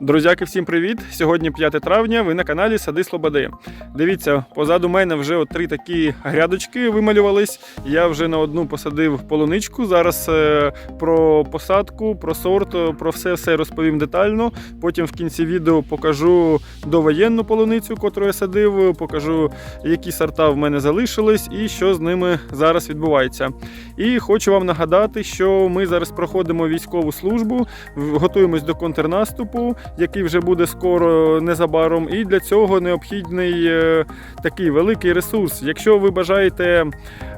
Друзяки, всім привіт! Сьогодні 5 травня. Ви на каналі Сади Слободи. Дивіться, позаду мене вже три такі грядочки вималювались. Я вже на одну посадив полуничку. Зараз е, про посадку, про сорт, про все все розповім детально. Потім в кінці відео покажу довоєнну полуницю, котру я садив, покажу, які сорта в мене залишились і що з ними зараз відбувається. І хочу вам нагадати, що ми зараз проходимо військову службу, готуємось до контрнаступу, який вже буде скоро незабаром. І для цього необхідний е, такий великий ресурс. Якщо ви бажаєте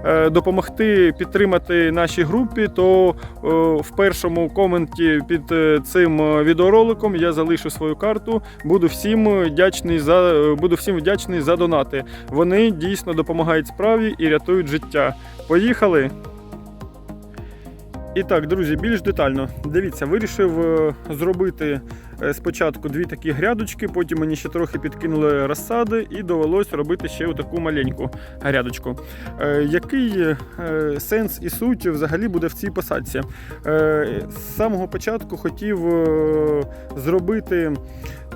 е, допомогти підтримати нашій групі, то е, в першому коменті під цим відеороликом я залишу свою карту. Буду всім вдячний за буду всім вдячний за донати. Вони дійсно допомагають справі і рятують життя. Поїхали! І так, друзі, більш детально. Дивіться, вирішив зробити спочатку дві такі грядочки, потім мені ще трохи підкинули розсади, і довелось робити ще таку маленьку грядочку. Е, Який е, сенс і суть взагалі буде в цій посадці? Е, З самого початку хотів е, зробити.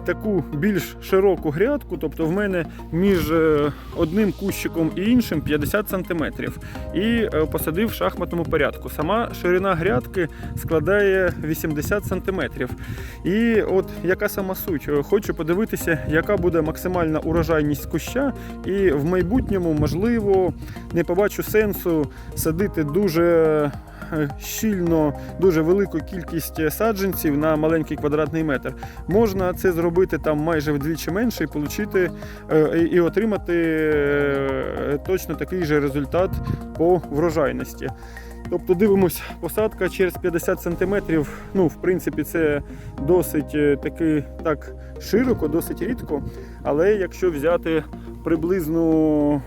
Таку більш широку грядку, тобто в мене між е, одним кущиком і іншим 50 см. І е, посадив в шахматному порядку. Сама ширина грядки складає 80 см. І от яка сама суть? Е, Хочу подивитися, яка буде максимальна урожайність куща, і в майбутньому, можливо, не побачу сенсу садити дуже. е, Щільно дуже велику кількість саджанців на маленький квадратний метр. Можна це зробити там майже вдвічі менше і получити е, і отримати е, точно такий же результат по врожайності. Тобто дивимось, посадка через 50 см, ну, в принципі, це досить е, таки так широко, досить рідко. Але якщо взяти приблизну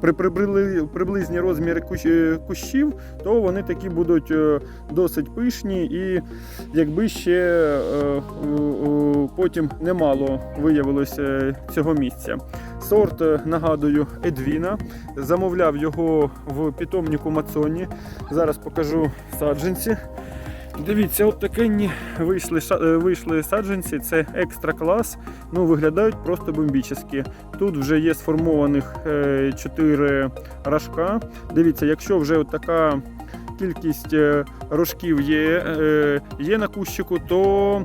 при приблизні розміри е, кущів, то вони такі будуть е, досить пишні і якби ще потім немало виявилося цього місця. Сорт, е, нагадую, Едвіна. Замовляв його в питомнику Мацоні. Зараз покажу саджанці. Дивіться, от такі вийшли, е, вийшли саджанці, це екстра клас. Ну, виглядають просто бомбічні. Тут вже є сформованих 4 рожка. Дивіться, якщо вже от така кількість е, рожків є, е, є на кущику, то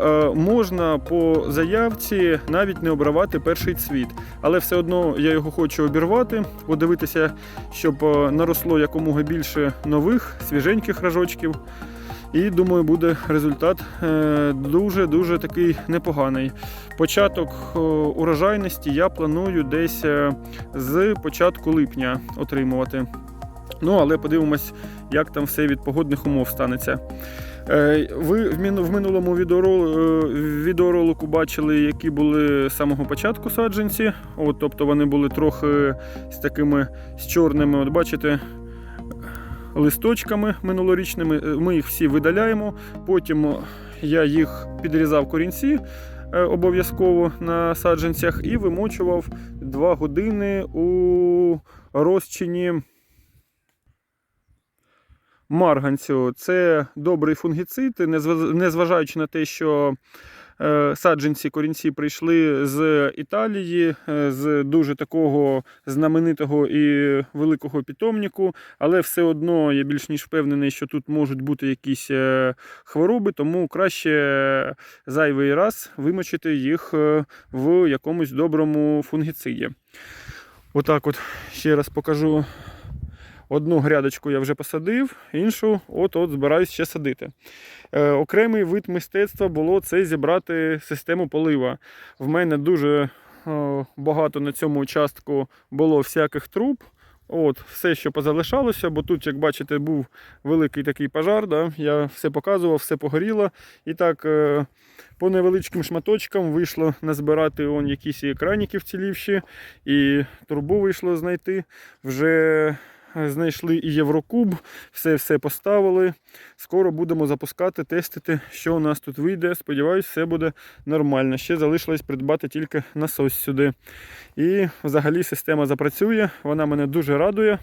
е, можна по заявці навіть не обривати перший цвіт. Але все одно я його хочу обірвати, подивитися, щоб наросло якомога більше нових свіженьких рожочків. І думаю, буде результат дуже-дуже такий непоганий. Початок урожайності я планую десь з початку липня отримувати. Ну, але подивимось, як там все від погодних умов станеться. Е, Ви в минулому е, відеоролику бачили, які були з самого початку саджанці. От, тобто вони були трохи з такими з чорними. От бачите, листочками минулорічними. Е, Ми їх всі видаляємо. Потім я їх підрізав корінці обов'язково на саджанцях і вимочував 2 години у розчині марганцю. Це добрий фунгіцид, незва- незважаючи на те, що е, саджанці корінці прийшли з Італії, е, з дуже такого знаменитого і великого питомнику, але все одно я більш ніж впевнений, що тут можуть бути якісь е, хвороби, тому краще зайвий раз вимочити їх в якомусь доброму фунгіциді. Отак от ще раз покажу. Одну грядочку я вже посадив, іншу от-от збираюсь ще садити. Е, окремий вид мистецтва було це зібрати систему полива. В мене дуже е, багато на цьому участку було всяких труб. От, все, що позалишалося, бо тут, як бачите, був великий такий пожар. Да? Я все показував, все погоріло. І так, е, по невеличким шматочкам вийшло назбирати он якісь і краніки вцілівші, і трубу вийшло знайти. Вже знайшли і Єврокуб, все все поставили. скоро будемо запускати, тестити, що у нас тут вийде. Сподіваюсь, все буде нормально. Ще залишилось придбати тільки насос сюди. І взагалі система запрацює, вона мене дуже радує.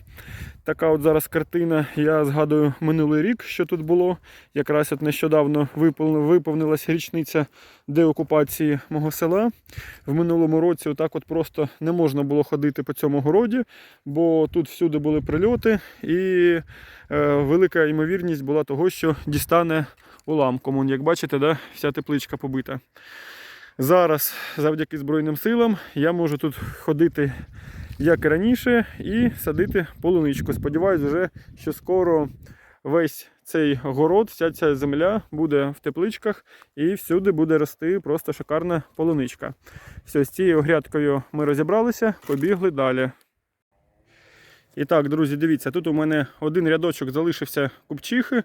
Така от зараз картина. Я згадую минулий рік, що тут було. Якраз от нещодавно виповнилася річниця деокупації мого села. В минулому році отак от просто не можна було ходити по цьому городі, бо тут всюди були прильоти, і е, велика ймовірність була того, що дістане уламком. Як бачите, да, вся тепличка побита. Зараз, завдяки Збройним силам, я можу тут ходити як і раніше, і садити полуничку. Сподіваюсь, вже, що скоро весь цей город, вся ця земля буде в тепличках і всюди буде рости просто шикарна полуничка. Все, з цією грядкою ми розібралися, побігли далі. І так, друзі, дивіться, тут у мене один рядочок залишився купчихи.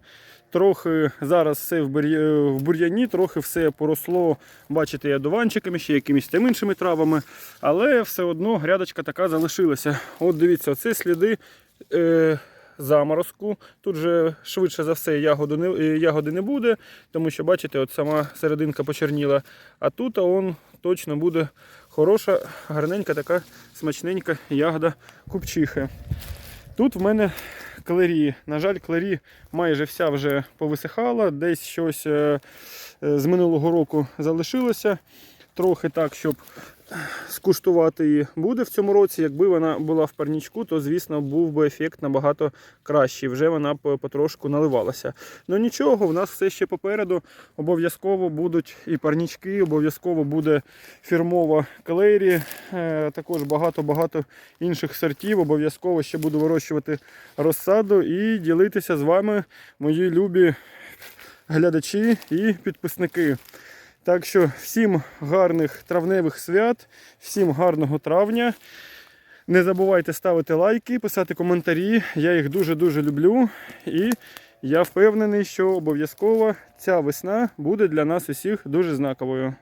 Трохи зараз все в бур'я- в бур'яні, трохи все поросло, бачите, я дуванчиками, ще якимись там іншими травами. Але все одно грядочка така залишилася. От дивіться, оце сліди е, заморозку. Тут же швидше за все ягоди не, е, ягоди не буде, тому що, бачите, от сама серединка почерніла. А тут он точно буде хороша, гарненька така смачненька ягода купчихи. Тут в мене клері. На жаль, клері майже вся вже повисихала, десь щось е, е, з минулого року залишилося. Трохи так, щоб скуштувати її буде в цьому році. Якби вона була в парнічку, то звісно був би ефект набагато кращий. Вже вона б потрошку наливалася. Ну нічого, в нас все ще попереду. Обов'язково будуть і парнічки, обов'язково буде фірмова клері, е, також багато-багато інших сортів. Обов'язково ще буду вирощувати розсаду і ділитися з вами, мої любі глядачі і підписники. Так що всім гарних травневих свят, всім гарного травня. Не забувайте ставити лайки, писати коментарі. Я їх дуже-дуже люблю. І я впевнений, що обов'язково ця весна буде для нас усіх дуже знаковою.